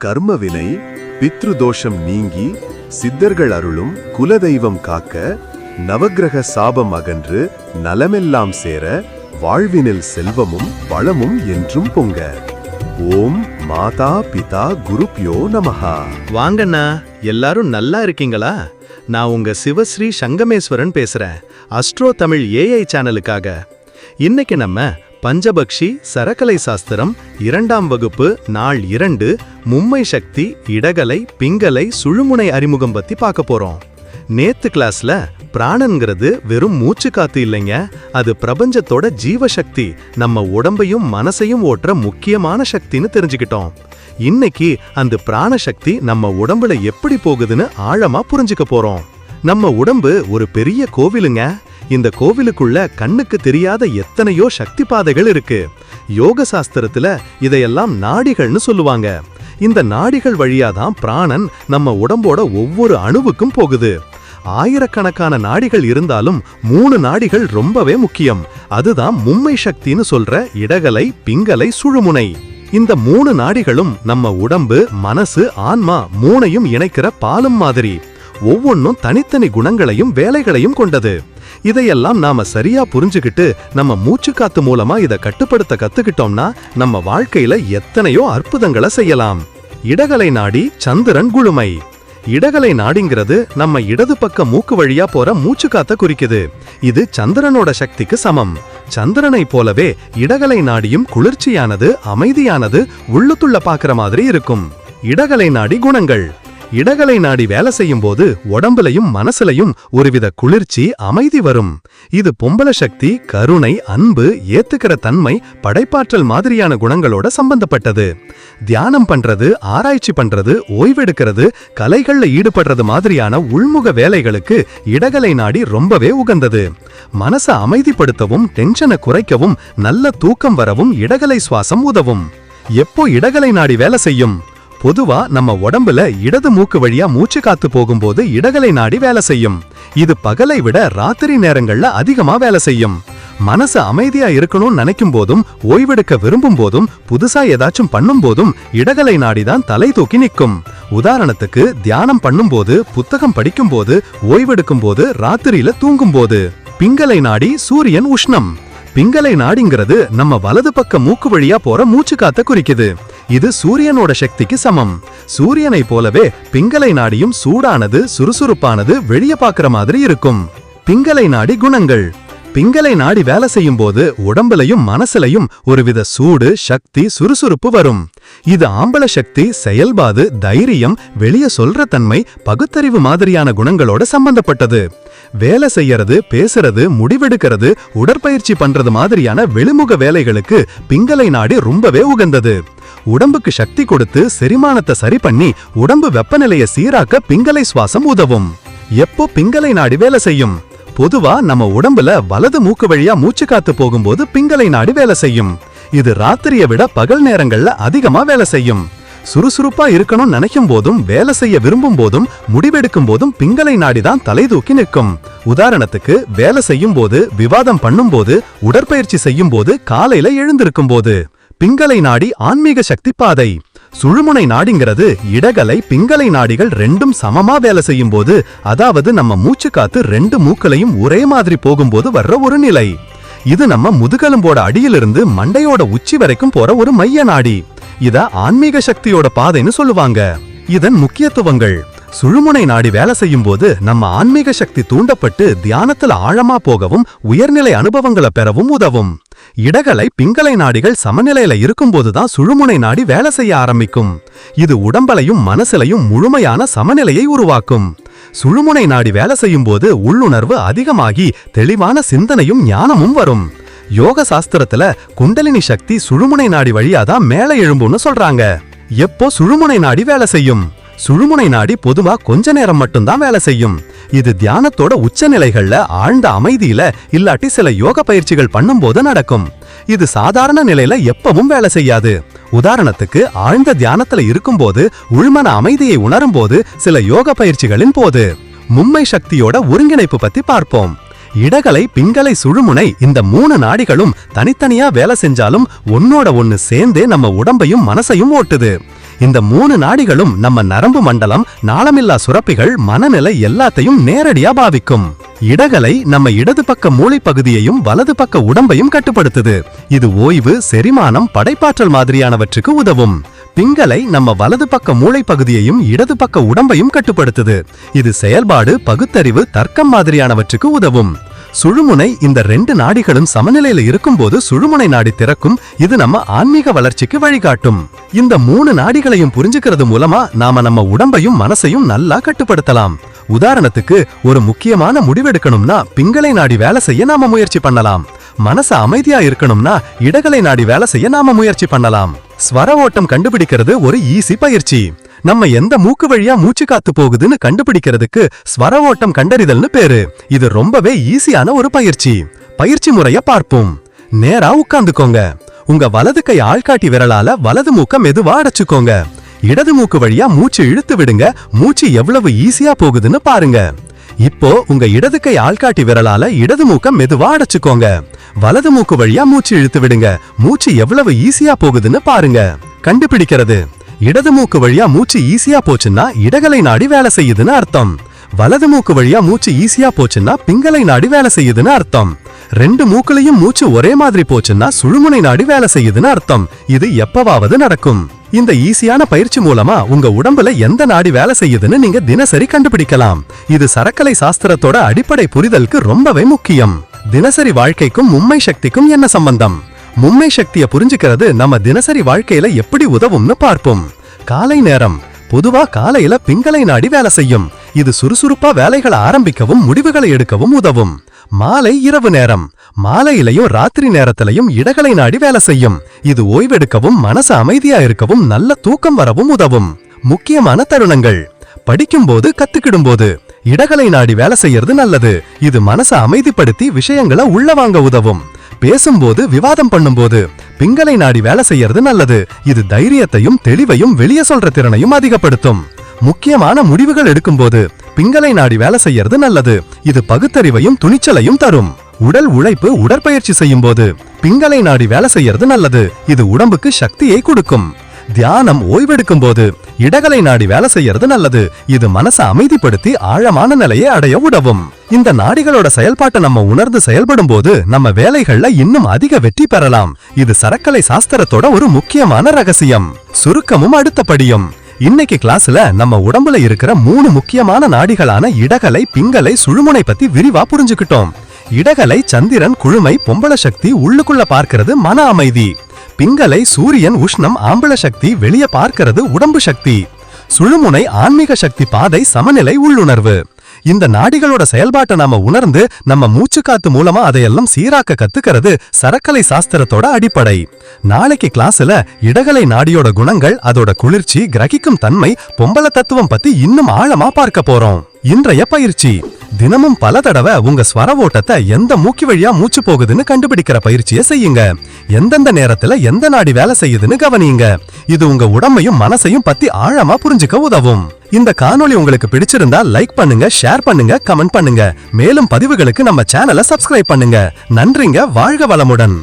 கர்மவினை பித்ருதோஷம் நீங்கி சித்தர்கள் அருளும் குலதெய்வம் காக்க நவக்கிரக சாபம் அகன்று நலமெல்லாம் சேர வாழ்வினில் செல்வமும் வளமும் என்றும் பொங்க. ஓம் மாதா பிதா குருப்யோ நமஹா. வாங்கண்ணா எல்லாரும் நல்லா இருக்கீங்களா? நான் உங்க சிவஸ்ரீ சங்கமேஸ்வரன் பேசுறேன் அஸ்ட்ரோ தமிழ் ஏஐ சேனலுக்காக. இன்னைக்கு நம்ம பஞ்சபக்ஷி சரக்கலை சாஸ்திரம் இரண்டாம் வகுப்பு நாள் இரண்டு மும்மை சக்தி இடகலை பிங்கலை சுழுமுனை அறிமுகம் பத்தி பார்க்க போறோம். நேத்து கிளாஸ்ல பிராணங்கிறது வெறும் மூச்சு காத்து இல்லைங்க. அது பிரபஞ்சத்தோட ஜீவசக்தி நம்ம உடம்பையும் மனசையும் ஓட்டுற முக்கியமான சக்தின்னு தெரிஞ்சுக்கிட்டோம். இன்னைக்கு அந்த பிராணசக்தி நம்ம உடம்புல எப்படி போகுதுன்னு ஆழமா புரிஞ்சுக்க போறோம். நம்ம உடம்பு ஒரு பெரிய கோவிலுங்க. இந்த கோவிலுக்குள்ள கண்ணுக்கு தெரியாத எத்தனையோ சக்தி பாதைகள் இருக்கு. யோக சாஸ்திரத்துல இதையெல்லாம் நாடிகள்னு சொல்லுவாங்க. இந்த நாடிகள் வழியாதான் பிராணன் நம்ம உடம்போட ஒவ்வொரு அணுவுக்கும் போகுது. ஆயிரக்கணக்கான நாடிகள் இருந்தாலும் மூணு நாடிகள் ரொம்பவே முக்கியம். அதுதான் மும்மை சக்தின்னு சொல்ற இடகலை பிங்கலை சுழுமுனை. இந்த மூணு நாடிகளும் நம்ம உடம்பு மனசு ஆன்மா மூணையும் இணைக்கிற பாலம் மாதிரி. ஒவ்வொன்றும் தனித்தனி குணங்களையும் வேலைகளையும் கொண்டது. இதையெல்லாம் நாம சரியா புரிஞ்சுகிட்டு நம்ம மூச்சு காத்து மூலமா இத கட்டுப்படுத்த கத்துக்கிட்டோம்னா நம்ம வாழ்க்கையில எத்தனையோ அற்புதங்களை செய்யலாம். இடகலை நாடி சந்திரன் குழுமை. இடகலை நாடிங்கிறது நம்ம இடது பக்க மூக்கு வழியா போற மூச்சு காத்த குறிக்குது. இது சந்திரனோட சக்திக்கு சமம். சந்திரனை போலவே இடகலை நாடியும் குளிர்ச்சியானது அமைதியானது உள்ளுத்துள்ள பாக்குற மாதிரி இருக்கும். இடகலை நாடி குணங்கள். இடகலை நாடி வேலை செய்யும் போது உடம்புலையும் மனசுலையும் ஒருவித குளிர்ச்சி அமைதி வரும். இது பொம்பள சக்தி கருணை அன்பு ஏத்துக்கிற தன்மை படைப்பாற்றல் மாதிரியான குணங்களோட சம்பந்தப்பட்டது. தியானம் பண்றது ஆராய்ச்சி பண்றது ஓய்வெடுக்கிறது கலைகள்ல ஈடுபடுறது மாதிரியான உள்முக வேலைகளுக்கு இடகலை நாடி ரொம்பவே உகந்தது. மனசை அமைதிப்படுத்தவும் டென்ஷனை குறைக்கவும் நல்ல தூக்கம் வரவும் இடகலை சுவாசம் உதவும். எப்போ இடகலை நாடி வேலை செய்யும்? பொதுவா நம்ம உடம்புல இடது மூக்கு வழியா மூச்சு காத்து போகும்போது இடகலை நாடி வேலை செய்யும். இது பகலை விட ராத்திரி நேரங்கள்ல அதிகமா வேலை செய்யும். மனசு அமைதியா இருக்கணும்னு நினைக்கும் போதும் ஓய்வெடுக்க விரும்பும் போதும் புதுசா ஏதாச்சும் பண்ணும் போதும் இடகலை நாடிதான் தலை தூக்கி நிற்கும். உதாரணத்துக்கு தியானம் பண்ணும்போது புத்தகம் படிக்கும் போது ஓய்வெடுக்கும் போது ராத்திரியில தூங்கும் போது பிங்கலை நாடி சூரியன் உஷ்ணம். பிங்கலை நாடிங்கிறது நம்ம வலது பக்க மூக்கு வழியா போற மூச்சு காத்த குறிக்குது. இது சூரியனோட சக்திக்கு சமம். சூரியனை போலவே பிங்கலை நாடியும் சூடானது சுறுசுறுப்பானது வெளிய பாக்குற மாதிரி இருக்கும். பிங்கலை நாடி குணங்கள். பிங்கலை நாடி வேலை செய்யும் போது உடம்புலையும் மனசுலையும் ஒருவித சூடு சக்தி சுறுசுறுப்பு வரும். இது ஆம்பள சக்தி செயல்பாடு தைரியம் வெளிய சொல்ற தன்மை பகுத்தறிவு மாதிரியான குணங்களோட சம்பந்தப்பட்டது. வேலை செய்யறது பேசுறது முடிவெடுக்கிறது உடற்பயிற்சி பண்றது மாதிரியான வெளிமுக வேலைகளுக்கு பிங்கலை நாடி ரொம்பவே உகந்தது. உடம்புக்கு சக்தி கொடுத்து செரிமானத்தை சரி பண்ணி உடம்பு வெப்பநிலையை சீராக்க பிங்கலை சுவாசம் உதவும். எப்போ பிங்கலை நாடி வேலை செய்யும்? பொதுவா நம்ம உடம்புல வலது மூக்கு வழியா மூச்சு காத்து போகும்போது பிங்கலை நாடி வேலை செய்யும். இது ராத்திரியை விட பகல் நேரங்கள்ல அதிகமா வேலை செய்யும். சுறுசுறுப்பா இருக்கணும்னு நினைக்கும் போதும் வேலை செய்ய விரும்பும் போதும் முடிவெடுக்கும் போதும் பிங்கலை நாடிதான் தலை தூக்கி நிற்கும். உதாரணத்துக்கு வேலை செய்யும் போது விவாதம் பண்ணும் போது உடற்பயிற்சி செய்யும் போது காலையில எழுந்திருக்கும் போது. பிங்கலை நாடி ஆன்மீக சக்தி பாதை. சுழுமுனை நாடிங்கிறது இடகலை பிங்கலை நாடிகள் ரெண்டும் சமமா வேலை செய்யும் போது அதாவது நம்ம மூச்சு காத்து ரெண்டு மூக்களையும் ஒரே மாதிரி போகும்போது வர்ற ஒரு நிலை. இது நம்ம முதுகெலும்போட அடியிலிருந்து மண்டையோட உச்சி வரைக்கும் போற ஒரு மைய நாடி. இத ஆன்மீக சக்தியோட பாதைன்னு சொல்லுவாங்க. இதன் முக்கியத்துவங்கள். சுழுமுனை நாடி வேலை செய்யும் போது நம்ம ஆன்மீக சக்தி தூண்டப்பட்டு தியானத்துல ஆழமா போகவும் உயர்நிலை அனுபவங்களை பெறவும் உதவும். இடகலை பிங்கலை நாடிகள் சமநிலையில இருக்கும்போதுதான் சுழுமுனை நாடி வேலை செய்ய ஆரம்பிக்கும். இது உடம்பலையும் மனசுலையும் முழுமையான சமநிலையை உருவாக்கும். சுழுமுனை நாடி வேலை செய்யும் போது உள்ளுணர்வு அதிகமாகி தெளிவான சிந்தனையும் ஞானமும் வரும். யோக சாஸ்திரத்துல குண்டலினி சக்தி சுழுமுனை நாடி வழியாதான் மேல எழும்பும்னு சொல்றாங்க. எப்போ சுழுமுனை நாடி வேலை செய்யும்? சுழுமுனை நாடி பொதுவா கொஞ்ச நேரம் மட்டும்தான் வேலை செய்யும். இது தியானத்தோட உச்சநிலைகள்ல ஆழ்ந்த அமைதியில இல்லாட்டி சில யோக பயிற்சிகள் பண்ணும்போது நடக்கும். இது சாதாரண நிலையில எப்பவும் வேலை செய்யாது. உதாரணத்துக்கு ஆழ்ந்த தியானத்துல இருக்கும்போது உள்மன அமைதியை உணரும்போது சில யோக பயிற்சிகளின் போது. மும்மை சக்தியோட ஒருங்கிணைப்பு பத்தி பார்ப்போம். இடகலை பிங்கலை சுழுமுனை இந்த மூணு நாடிகளும் தனித்தனியா வேலை செஞ்சாலும் ஒன்னோட ஒன்னு சேர்ந்தே நம்ம உடம்பையும் மனசையும் ஓட்டுது. இந்த மூணு நாடிகளும் நம்ம நரம்பு மண்டலம் நாளமில்லா சுரப்பிகள் மனநிலை எல்லாத்தையும் நேரடியா பாவிக்கும். இடகலை நம்ம இடது பக்க மூளை பகுதியையும் வலது பக்க உடம்பையும் கட்டுப்படுத்துது. இது ஓய்வு செரிமானம் படைப்பாற்றல் மாதிரியானவற்றுக்கு உதவும். பிங்களை நம்ம வலது பக்க மூளை பகுதியையும் இடது பக்க உடம்பையும் கட்டுப்படுத்துது. இது செயல்பாடு பகுத்தறிவு தர்க்கம் மாதிரியானவற்றுக்கு உதவும். சுழுமுனை இந்த ரெண்டு நாடிகளும் சமநிலையில இருக்கும்போது சுழுமுனை நாடி திறக்கும். இது நம்ம ஆன்மீக வளர்ச்சிக்கு வழிகாட்டும். இந்த மூணு நாடிகளையும் புரிஞ்சுக்கிறது மூலமா நாம நம்ம உடம்பையும் மனசையும் நல்லா கட்டுப்படுத்தலாம். உதாரணத்துக்கு ஒரு முக்கியமான முடிவெடுக்கணும்னா பிங்களை நாடி வேலை செய்ய நாம முயற்சி பண்ணலாம். மனசு அமைதியா இருக்கணும்னா இடகலை நாடி வேலை செய்ய நாம முயற்சி பண்ணலாம். ஸ்வர ஓட்டம் கண்டுபிடிக்கிறது ஒரு ஈஸி பயிற்சி. நம்ம எந்த மூக்கு வழியா மூச்சு காத்து போகுதுன்னு கண்டுபிடிக்கிறதுக்கு ஸ்வர ஓட்டம் கண்டறிதல்னு பேரு. இது ரொம்பவே ஈஸியான ஒரு பயிற்சி. பயிற்சி முறைய பார்ப்போம். நேரா உட்கார்ந்துக்கோங்க. உங்க வலது கை ஆள்காட்டி விரலால வலது மூக்க மெதுவா அடைச்சுக்கோங்க. இடது மூக்கு வழியா மூச்சு இழுத்து விடுங்க. மூச்சு எவ்வளவு ஈஸியா போகுதுன்னு பாருங்க. இப்போ உங்க இடது கை ஆள்காட்டி விரலால இடது மூக்க மெதுவா அடைச்சுக்கோங்க. வலது மூக்கு வழியா மூச்சு இழுத்து விடுங்க. மூச்சு எவ்வளவு ஈஸியா போகுதுன்னு பாருங்க. கண்டுபிடிக்கிறது. இடது மூக்கு வழியா மூச்சு ஈஸியா போச்சுன்னா இடகலை நாடி வேலை செய்யுதுன்னு அர்த்தம். வலது மூக்கு வழியா மூச்சு ஈஸியா போச்சுன்னா பிங்களை நாடி வேலை செய்யுதுன்னு அர்த்தம். ரெண்டு மூக்குலையும் மூச்சு ஒரே மாதிரி போச்சுன்னா சுழுமுனை நாடி வேலை செய்யுதுன்னு அர்த்தம். இது எப்பவாவது நடக்கும். இந்த ஈஸியான பயிற்சி மூலமா உங்க உடம்புல எந்த நாடி வேலை செய்யுதுன்னு நீங்க தினசரி கண்டுபிடிக்கலாம். இது சரக்கலை சாஸ்திரத்தோட அடிப்படை புரிதலுக்கு ரொம்பவே முக்கியம். தினசரி வாழ்க்கைக்கும் மும்மை சக்திக்கும் என்ன சம்பந்தம்? மும்மை சக்தியை புரிஞ்சுக்கிறது நம்ம தினசரி வாழ்க்கையில எப்படி உதவும்னு பார்ப்போம். காலை நேரம் பொதுவா காலையில பிங்களை நாடி வேலை செய்யும். இது சுறுசுறுப்பா வேலைகளை ஆரம்பிக்கவும் முடிவுகளை எடுக்கவும் உதவும். மாலை இரவு நேரம் மாலையிலையும் ராத்திரி நேரத்திலையும் இடகளை நாடி வேலை செய்யும். இது ஓய்வெடுக்கவும் மனசு அமைதியா இருக்கவும் நல்ல தூக்கம் வரவும் உதவும். முக்கியமான தருணங்கள். படிக்கும்போது கத்துக்கிடும்போது இடகலை நாடி வேலை செய்யறது நல்லது. இது மனசை அமைதிப்படுத்தி விஷயங்களை உள்ள வாங்க உதவும். பேசும்போது விவாதம் பண்ணும்போது பிங்களை நாடி வேலை செய்யறது நல்லது. இது தைரியத்தையும் தெளிவையும் வெளியே சொல்ற திறனையும் அதிகப்படுத்தும். முக்கியமான முடிவுகள் எடுக்கும்போது பிங்களை நாடி வேலை செய்யறது நல்லது. இது பகுத்தறிவையும் துணிச்சலையும் தரும். உடல் உழைப்பு உடற்பயிற்சி செய்யும் போது பிங்களை நாடி வேலை செய்யறது நல்லது. இது உடம்புக்கு சக்தியை கொடுக்கும். தியானம் ஓய்வெடுக்கும் போது இடகலை நாடி வேலை செய்யறது நல்லது. இது மனசை அமைதிப்படுத்தி ஆழமான நிலையை அடைய உதவும். இந்த நாடிகளோட செயல்பாட்டை நம்ம உணர்ந்து செயல்படும் போது நம்ம வேலைகள்ல இன்னும் அதிக வெற்றி பெறலாம். இது சரக்கலை சாஸ்திரத்தோட ஒரு முக்கியமான ரகசியம். சுருக்கமும் அடுத்த படியும் இன்னைக்கு கிளாஸ்ல நம்ம உடம்புல இருக்கிற மூணு முக்கியமான நாடிகளான இடகலை பிங்கலை சுழுமுனை பத்தி விரிவா புரிஞ்சுக்கிட்டோம். இடகலை சந்திரன் குழுமை பொம்பள சக்தி உள்ளுக்குள்ள பார்க்கிறது மன அமைதி. பிங்கலை சூரியன் உஷ்ணம் ஆம்பள சக்தி வெளிய பார்க்கிறது உடம்பு சக்தி. சுழுமுனை ஆன்மீக சக்தி பாதை சமநிலை உள்ளுணர்வு. இந்த நாடிகளோட செயல்பாட்டை நாம உணர்ந்து நம்ம மூச்சு காத்து மூலமா அதையெல்லாம் சீராக்க கத்துக்கிறது சரக்கலை சாஸ்திரத்தோட அடிப்படை. நாளைக்கு கிளாஸ்ல இடகலை நாடியோட குணங்கள் அதோட குளிர்ச்சி கிரகிக்கும் தன்மை பொம்பள தத்துவம் பத்தி இன்னும் ஆழமா பார்க்க போறோம். இன்றைய பயிற்சி. தினமும் பல தடவை உங்க ஸ்வர ஓட்டத்தை எந்த மூக்கி வழியா மூச்சு போகுதுன்னு கண்டுபிடிக்கிற பயிற்சியை செய்யுங்க. எந்தெந்த நேரத்துல எந்த நாடி வேலை செய்யுதுன்னு கவனியுங்க. இது உங்க உடம்பையும் மனசையும் பத்தி ஆழமா புரிஞ்சுக்க உதவும். இந்த காணொளி உங்களுக்கு பிடிச்சிருந்தா லைக் பண்ணுங்க ஷேர் பண்ணுங்க கமெண்ட் பண்ணுங்க. மேலும் பதிவுகளுக்கு நம்ம சேனலை சப்ஸ்கிரைப் பண்ணுங்க. நன்றிங்க வாழ்க வளமுடன்.